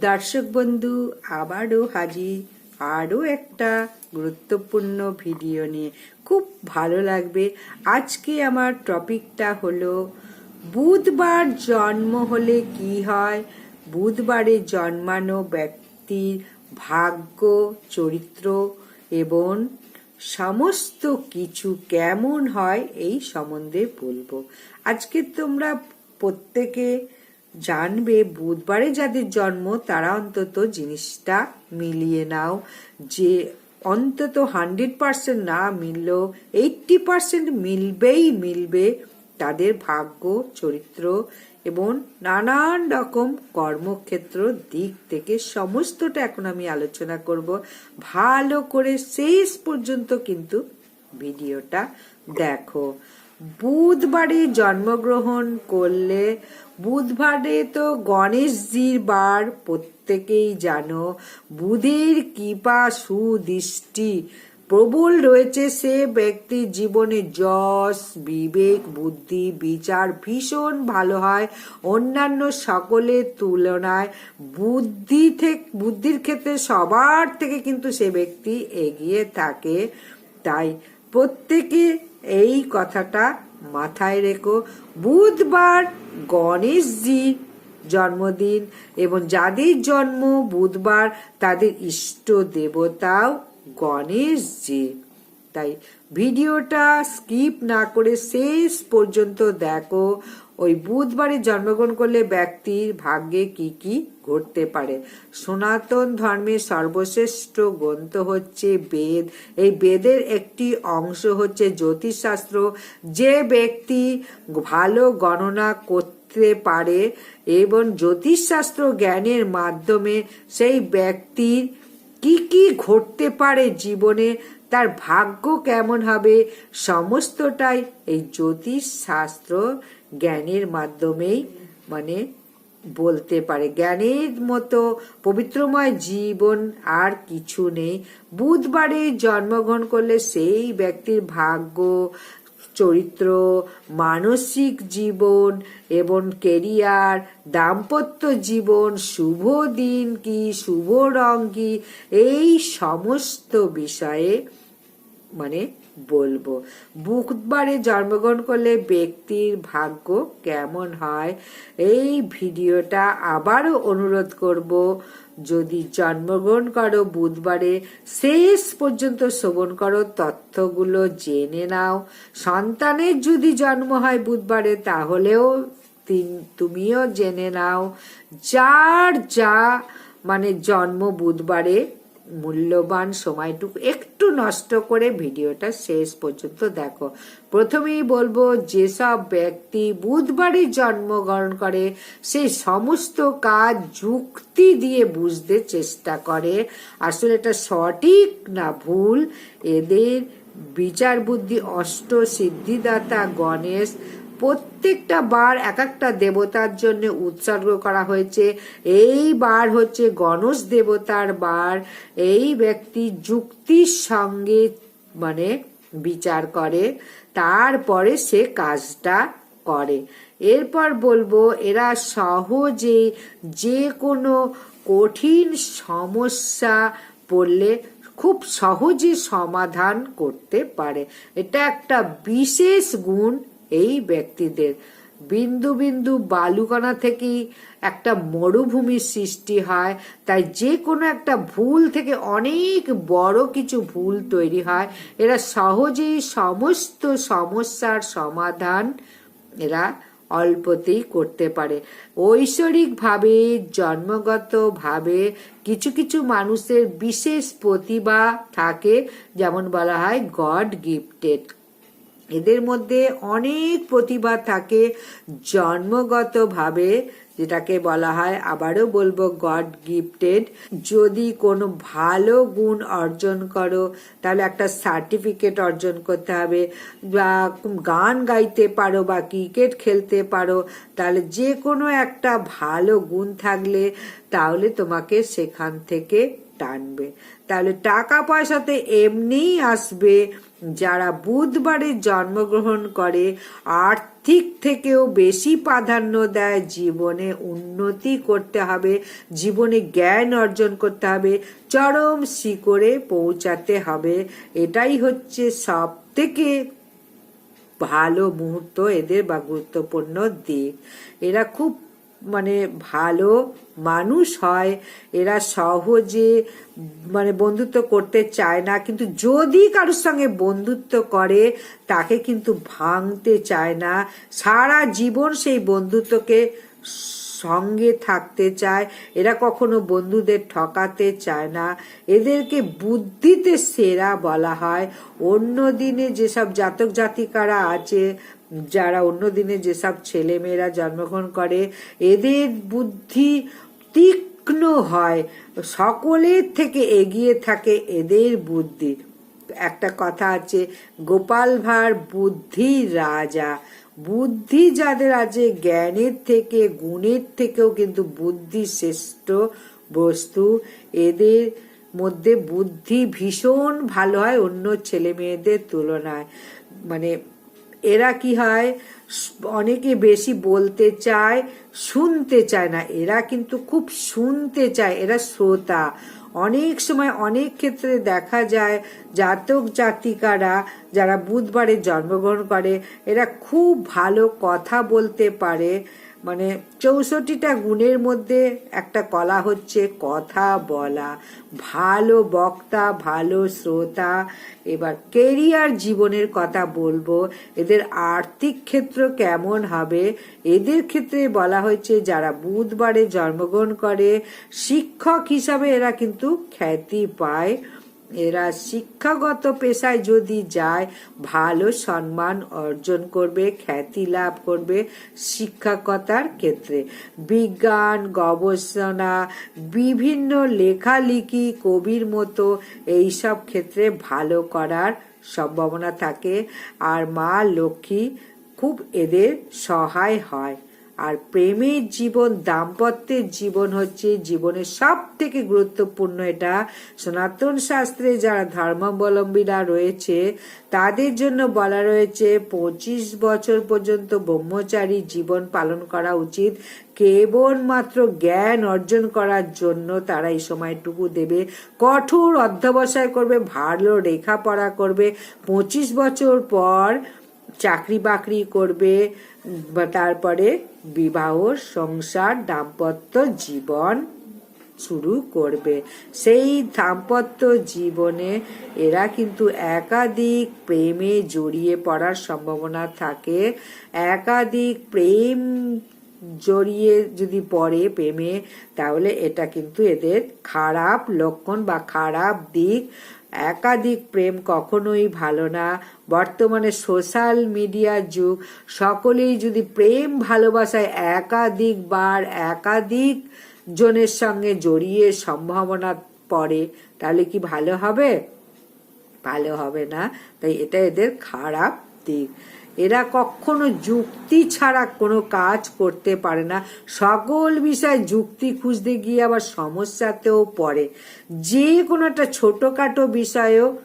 দর্শক বন্ধু, আবারও হাজির, আরও একটা গুরুত্বপূর্ণ ভিডিও নিয়ে। খুব ভালো লাগবে। আজকে আমার টপিকটা হলো, বুধবার জন্ম হলে কি হয়? বুধবারে জন্মানো ব্যক্তির ভাগ্য, চরিত্র এবং সমস্ত কিছু কেমন হয় এই সম্বন্ধে বলব। আজকে তোমরা প্রত্যেকে জানবে বুধবারে যাদের জন্ম, তারা অন্তত জিনিসটা মিলিয়ে নাও। যে অন্তত হান্ড্রেড পার্সেন্ট না মিললেও এইটটি পার্সেন্ট মিলবেই মিলবে তাদের ভাগ্য, চরিত্র এবং নানান রকম কর্মক্ষেত্র দিক থেকে সমস্তটা এখন আমি আলোচনা করব। ভালো করে শেষ পর্যন্ত কিন্তু ভিডিওটা দেখো। বুধবারে জন্মগ্রহণ করলে বুধবারে তো গণেশজির বার, প্রত্যেকেই জানো। বুধের কৃপা, সুদৃষ্টি, প্রবল রয়েছে সে ব্যক্তির জীবনে। যশ, বিবেক, বুদ্ধি, বিচার ভীষণ ভালো হয় অন্যান্য সকলের তুলনায়। বুদ্ধি থেকে, বুদ্ধির ক্ষেত্রে সবার থেকে কিন্তু সে ব্যক্তি এগিয়ে থাকে। তাই প্রত্যেকে এই কথাটা মাথায় রেখো বুধবার গণেশজির জন্মদিন এবং যাদের জন্ম বুধবার তাদের ইষ্ট দেবতাও গণেশজি। তাই ভিডিওটা স্কিপ না করে শেষ পর্যন্ত দেখো। ওই বুধবারে জন্মগ্রহণ করলে ব্যক্তির ভাগ্যে কি কি ঘটতে পারে? সনাতন ধর্মের সর্বশ্রেষ্ঠ গ্রন্থ হচ্ছে বেদ। এই বেদের একটি অংশ হচ্ছে জ্যোতিষশাস্ত্র। যে ব্যক্তি ভালো গণনা করতে পারে এবং জ্যোতিষশাস্ত্র জ্ঞানের মাধ্যমে সেই ব্যক্তির কি কি ঘটতে পারে জীবনে, তার ভাগ্য কেমন হবে, সমস্তটাই এই জ্যোতিষ শাস্ত্র জ্ঞানের মাধ্যমেই মানে বলতে পারে। জ্ঞানের মতো পবিত্রময় জীবন আর কিছু নেই। বুধবারে জন্মগ্রহণ করলে সেই ব্যক্তির ভাগ্য চরিত্র, মানসিক জীবন এবং কেরিয়ার দাম্পত্য জীবন, শুভ দিন কি, শুভ রং কি, এই সমস্ত বিষয়ে মানে বলব। বুধবারে জন্মগ্রহণ করলে ব্যক্তির ভাগ্য কেমন হয়? এই ভিডিওটা আবারও অনুরোধ করব, যদি জন্মগ্রহণ করো বুধবারে, শেষ পর্যন্ত শ্রবণ করো তথ্যগুলো জেনে নাও। সন্তানের যদি জন্ম হয় বুধবারে, তাহলেও তুমিও জেনে নাও। যার যা মানে জন্ম বুধবারে মূল্যবান সময়টুকু একটু নষ্ট করে ভিডিওটা শেষ পর্যন্ত দেখো। প্রথমেই বলব, যেসব ব্যক্তি বুধবারই জন্মগ্রহণ করে সেই সমস্ত কাজ যুক্তি দিয়ে বুঝতে চেষ্টা করে। আসলে এটা সঠিক না ভুল? এদের বিচার বুদ্ধি অষ্ট সিদ্ধিদাতা গণেশ প্রত্যেকটা বার এক একটা দেবতার জন্য উৎসর্গ করা হয়েছে। এই বার হচ্ছে গণেশ দেবতার বার। এই ব্যক্তি যুক্তির সঙ্গে মানে বিচার করে, তারপরে সে কাজটা করে। এরপর বলব, এরা সহজে যে কোনো কঠিন সমস্যা পড়লে খুব সহজে সমাধান করতে পারে। এটা একটা বিশেষ গুণ এই ব্যক্তিদের বিন্দু বিন্দু বালুকণা থেকেই একটা মরুভূমির সৃষ্টি হয়। তাই যে কোনো একটা ভুল থেকে অনেক বড় কিছু ভুল তৈরি হয়। এরা সহজেই সমস্ত সমস্যার সমাধান এরা অল্পতেই করতে পারে। ঐশ্বরিকভাবে, জন্মগতভাবে কিছু কিছু মানুষের বিশেষ প্রতিভা থাকে। যেমন বলা হয় গড গিফটেড এদের মধ্যে অনেক প্রতিভা থাকে জন্মগতভাবে, যেটাকে বলা হয়, আবারও বলব গড গিফটেড যদি কোনো ভালো গুণ অর্জন করো, তাহলে একটা সার্টিফিকেট অর্জন করতে হবে। বা গান গাইতে পারো বা ক্রিকেট খেলতে পারো, তাহলে যে কোনো একটা ভালো গুণ থাকলে, তাহলে তোমাকে সেখান থেকে টানবে। তাহলে টাকা পয়সাতে এমনিই আসবে যারা বুধবারে জন্মগ্রহণ করে, আর্থিক থেকেও বেশি প্রাধান্য দেয়, জীবনে উন্নতি করতে হবে, জীবনে জ্ঞান অর্জন করতে হবে, চরম শিকড়ে পৌঁছাতে হবে। এটাই হচ্ছে সব থেকে ভালো মুহূর্ত এদের বা গুরুত্বপূর্ণ দিক। এরা খুব মানে ভালো মানুষ হয়, এরা সহজে মানে বন্ধুত্ব করতে চায় না, কিন্তু যদি কারোর সঙ্গে বন্ধুত্ব করে, তাকে কিন্তু ভাঙতে চায় না। সারা জীবন সেই বন্ধুত্বকে সঙ্গে থাকতে চায়, এরা কখনো বন্ধুদের ঠকাতে চায় না। এদেরকে বুদ্ধিতে সেরা বলা হয়। অন্য দিনে যেসব জাতক জাতিকারা আছে যারা অন্য দিনে যেসব ছেলেমেয়েরা জন্মগ্রহণ করে, এদের বুদ্ধি তীক্ষ্ণ হয়। সকলের থেকে এগিয়ে থাকে এদের বুদ্ধি। একটা কথা আছে, গোপাল ভাঁড় বুদ্ধি রাজা। বুদ্ধি যাদের আছে, জ্ঞানের থেকে, গুণের থেকেও কিন্তু বুদ্ধি শ্রেষ্ঠ বস্তু। এদের মধ্যে বুদ্ধি ভীষণ ভালো হয় অন্য ছেলে মেয়েদের তুলনায়। মানে এরা কি হয়? অনেকে বেশি বলতে চায়, শুনতে চায় না। এরা কিন্তু খুব শুনতে চায়, এরা শ্রোতা। অনেক সময় অনেক ক্ষেত্রে দেখা যায় জাতক জাতিকারা যারা বুধবারে জন্মগ্রহণ করে, এরা খুব ভালো কথা বলতে পারে। মানে চৌষট্টিটা গুণের মধ্যে একটা কলা হচ্ছে কথা বলা। ভালো বক্তা, ভালো শ্রোতা। এবার কেরিয়ার জীবনের কথা বলব। এদের আর্থিক ক্ষেত্র কেমন হবে? এদের ক্ষেত্রে বলা হয়েছে যারা বুধবারে জন্মগ্রহণ করে, শিক্ষক হিসাবে এরা কিন্তু খ্যাতি পায়। এরা শিক্ষাগত পেশায় যদি যায়, ভালো সম্মান অর্জন করবে, খ্যাতি লাভ করবে শিক্ষকতার ক্ষেত্রে। বিজ্ঞান, গবেষণা, বিভিন্ন লেখালেখি, কবির মতো এইসব ক্ষেত্রে ভালো করার সম্ভাবনা থাকে। আর মা লক্ষ্মী খুব এদের সহায় হয়। আর প্রেমের জীবন, দাম্পত্যের জীবন হচ্ছে জীবনের সব থেকে গুরুত্বপূর্ণ এটা। সনাতন শাস্ত্রে যারা ধর্মাবলম্বীরা রয়েছে, তাদের জন্য বলা রয়েছে, পঁচিশ বছর পর্যন্ত ব্রহ্মচারী জীবন পালন করা উচিত। কেবলমাত্র জ্ঞান অর্জন করার জন্য তারা এই সময়টুকু দেবে। কঠোর অধ্যবসায় করবে, ভালো লেখাপড়া করবে, পঁচিশ বছর পর চাকরি বাকরি করবে। তারপরে বিবাহ, সংসার, দাম্পত্য জীবন শুরু করবে। সেই দাম্পত্য জীবনে এরা কিন্তু একাধিক প্রেমে জড়িয়ে পড়ার সম্ভাবনা থাকে। একাধিক প্রেম জড়িয়ে যদি পড়ে প্রেমে, তাহলে এটা কিন্তু এদের খারাপ লক্ষণ বা খারাপ দিক একাধিক প্রেম কখনোই ভালো না। বর্তমানে সোশ্যাল মিডিয়ার যুগ, সকলেই যদি প্রেম ভালোবাসায় একাধিক বার একাধিক জনের সঙ্গে জড়িয়ে সম্ভাবনা পড়ে, তাহলে কি ভালো হবে? ভালো হবে না। তাই এটা এদের খারাপ দিক। এরা কখনো যুক্তি ছাড়া কোনো কাজ করতে পারে না। সকল বিষয় যুক্তি খুঁজতে গিয়ে আবার সমস্যাতেও পড়ে। যে কোনো একটা ছোটোখাটো বিষয়েও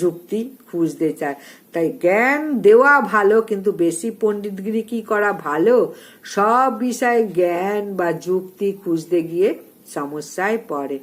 যুক্তি খুঁজতে চায়। তাই জ্ঞান দেওয়া ভালো, কিন্তু বেশি পণ্ডিতগিরি কি করা ভালো? সব বিষয়ে জ্ঞান বা যুক্তি খুঁজতে গিয়ে সমস্যায় পড়ে।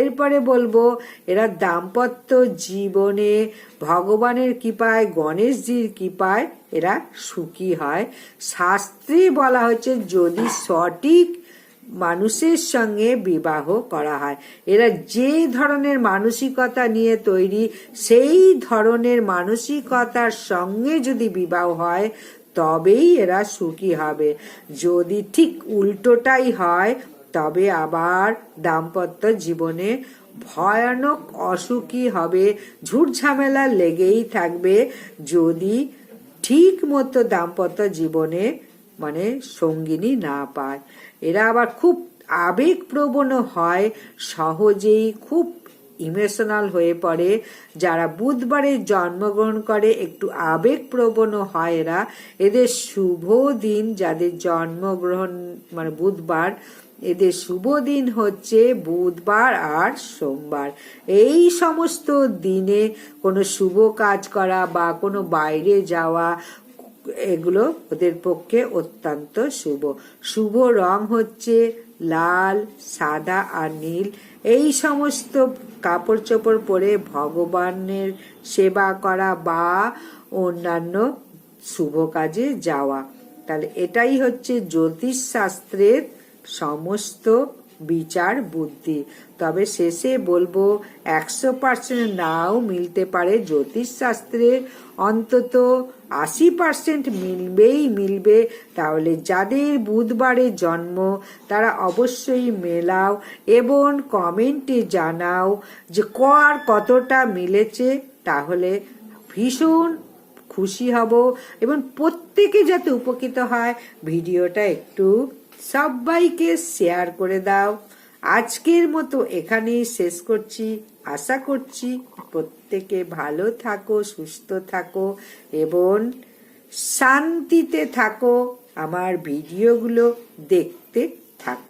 এরপরে বলব, এরা দাম্পত্য জীবনে ভগবানের কৃপায়, গণেশজির কৃপায় এরা সুখী হয়। শাস্ত্রে বলা হচ্ছে যদি সঠিক মানুষের সঙ্গে বিবাহ করা হয়, এরা যে ধরনের মানসিকতা নিয়ে তৈরি, সেই ধরনের মানসিকতার সঙ্গে যদি বিবাহ হয়, তবেই এরা সুখী হবে। যদি ঠিক উল্টোটাই হয় তবে আবার দাম্পত্য জীবনে ভয়ানক অসুখী হবে। ঝুট ঝামেলা লেগেই থাকবে। যদি ঠিক মতো দাম্পত্য জীবনে মানে সঙ্গিনী না পায়, এরা আবার খুব আবেগপ্রবণ হয়, সহজেই খুব ইমোশনাল হয়ে পড়ে। যারা বুধবারে জন্মগ্রহণ করে, একটু আবেগপ্রবণ হয় এরা। এদের শুভ দিন, যাদের জন্মগ্রহণ মানে বুধবার এদের শুভ দিন হচ্ছে বুধবার আর সোমবার। এই সমস্ত দিনে কোনো শুভ কাজ করা বা কোনো বাইরে যাওয়া, এগুলো ওদের পক্ষে অত্যন্ত শুভ। শুভ রং হচ্ছে লাল, সাদা আর নীল। এই সমস্ত কাপড় চোপড় পরে ভগবানের সেবা করা বা অন্যান্য শুভ কাজে যাওয়া। তাহলে এটাই হচ্ছে জ্যোতিষ শাস্ত্রের সমস্ত বিচার বুদ্ধি। তবে শেষে বলব, একশো পার্সেন্ট নাও মিলতে পারে জ্যোতিষ শাস্ত্রে অন্তত আশি পার্সেন্ট মিলবেই মিলবে। তাহলে যাদের বুধবারে জন্ম, তারা অবশ্যই মেলাও এবং কমেন্টে জানাও যে কর কতটা মিলেছে। তাহলে ভীষণ খুশি হব এবং প্রত্যেকে যাতে উপকৃত হয়, ভিডিওটা একটু সবাইকে শেয়ার করে দাও। আজকের মতো এখানেই শেষ করছি। আশা করছি প্রত্যেকে ভালো থাকো, সুস্থ থাকো এবং শান্তিতে থাকো। আমার ভিডিওগুলো দেখতে থাকো